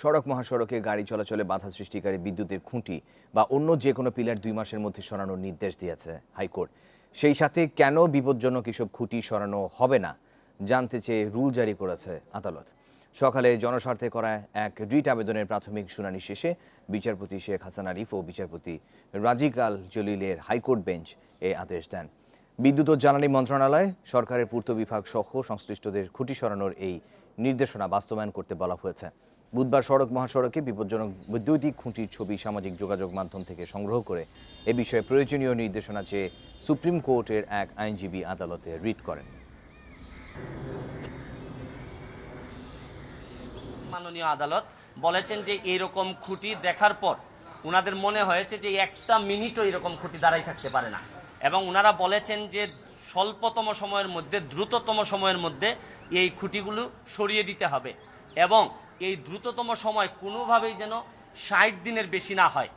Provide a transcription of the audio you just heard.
সড়ক মহাসড়কে গাড়ি চলাচলে বাধা সৃষ্টিকারী বিদ্যুতের খুঁটি বা অন্য যে কোনো পিলার দুই মাসের মধ্যে সরানোর নির্দেশ দিয়েছে হাইকোর্ট। সেই সাথে কেন বিপজ্জনক এসব খুঁটি সরানো হবে না জানতে চেয়ে রুল জারি করেছে আদালত। সকালে জনস্বার্থে করা এক রিট আবেদনের প্রাথমিক শুনানি শেষে বিচারপতি শেখ হাসান আরিফ ও বিচারপতি রাজিকাল জলিলের হাইকোর্ট বেঞ্চ এ আদেশ দেন। বিদ্যুৎ ও জ্বালানি মন্ত্রণালয়, সরকারের পূর্ত বিভাগ সহ সংশ্লিষ্টদের খুঁটি সরানোর এই নির্দেশনা বাস্তবায়ন করতে বলা হয়েছে। বুধবার সড়ক মহাসড়কে বিপজ্জনক বৈদ্যুতিক খুঁটির ছবি সামাজিক যোগাযোগ মাধ্যম থেকে সংগ্রহ করে এ বিষয়ে প্রয়োজনীয় নির্দেশনা চেয়ে সুপ্রিম কোর্টের এক আইনজীবী আদালতে রিট করেন। মাননীয় আদালত বলেছেন যে এইরকম খুঁটি দেখার পর উনাদের মনে হয়েছে যে একটা মিনিটও এরকম খুঁটি দাঁড়াই থাকতে পারে না। এবং উনারা বলেছেন যে স্বল্পতম সময়ের মধ্যে, দ্রুততম সময়ের মধ্যে এই খুঁটিগুলো সরিয়ে দিতে হবে। এবং এই দ্রুততম সময় কোনোভাবেই যেন ষাট দিনের বেশি না হয়।